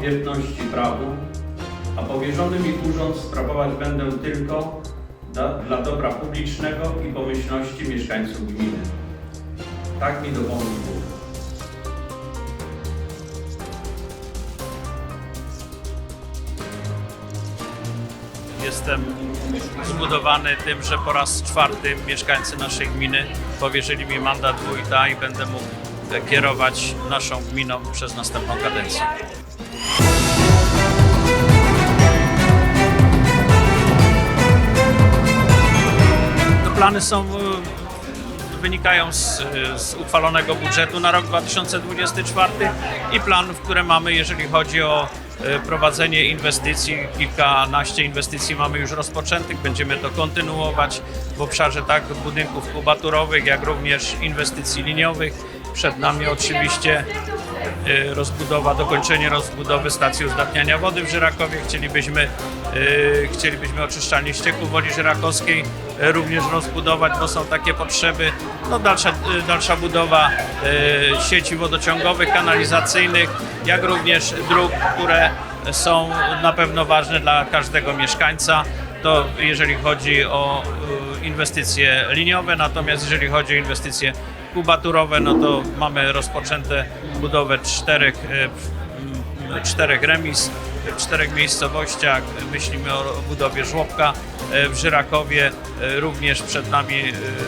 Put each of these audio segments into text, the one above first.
wierności prawu, a powierzony mi urząd sprawować będę tylko dla, dla dobra publicznego i pomyślności mieszkańców gminy. Tak mi dopomni Bóg. Jestem zbudowany tym, że po raz czwarty mieszkańcy naszej gminy powierzyli mi mandat wójta i będę mógł kierować naszą gminą przez następną kadencję. Plany są, e, wynikają z, z uchwalonego budżetu na rok 2024 i planów, które mamy, jeżeli chodzi o e, prowadzenie inwestycji. Kilkanaście inwestycji mamy już rozpoczętych, będziemy to kontynuować w obszarze tak budynków kubaturowych, jak również inwestycji liniowych. Przed nami oczywiście e, rozbudowa, dokończenie rozbudowy stacji uzdatniania wody w Żyrakowie. Chcielibyśmy, e, chcielibyśmy oczyszczalnię ścieków woli żyrakowskiej również rozbudować, bo są takie potrzeby. No dalsza, e, dalsza budowa sieci wodociągowych, kanalizacyjnych, jak również dróg, które są na pewno ważne dla każdego mieszkańca. To jeżeli chodzi o inwestycje liniowe, natomiast jeżeli chodzi o inwestycje kubaturowe, no to mamy rozpoczęte budowę czterech, e, czterech remis w czterech miejscowościach. Myślimy o budowie żłobka e, w Żyrakowie. E, Również przed nami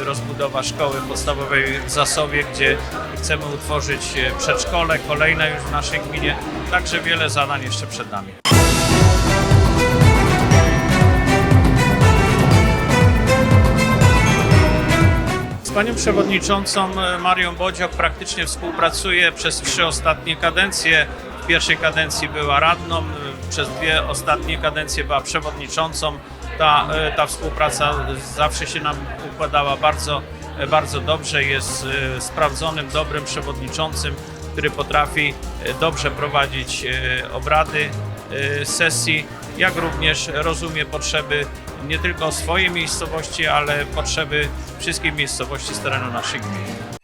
rozbudowa szkoły podstawowej w Zasowie, gdzie chcemy utworzyć przedszkole, kolejne już w naszej gminie. Także wiele zadań jeszcze przed nami. Z panią przewodniczącą e, Marią Bodziok praktycznie współpracuję przez trzy ostatnie kadencje. W pierwszej kadencji była radną, e, przez dwie ostatnie kadencje była przewodniczącą. Ta, e, ta współpraca zawsze się nam układała bardzo, bardzo dobrze. Jest sprawdzonym, dobrym przewodniczącym, który potrafi dobrze prowadzić obrady sesji, jak również rozumie potrzeby nie tylko swojej miejscowości, ale potrzeby wszystkich miejscowości z terenu naszej gminy.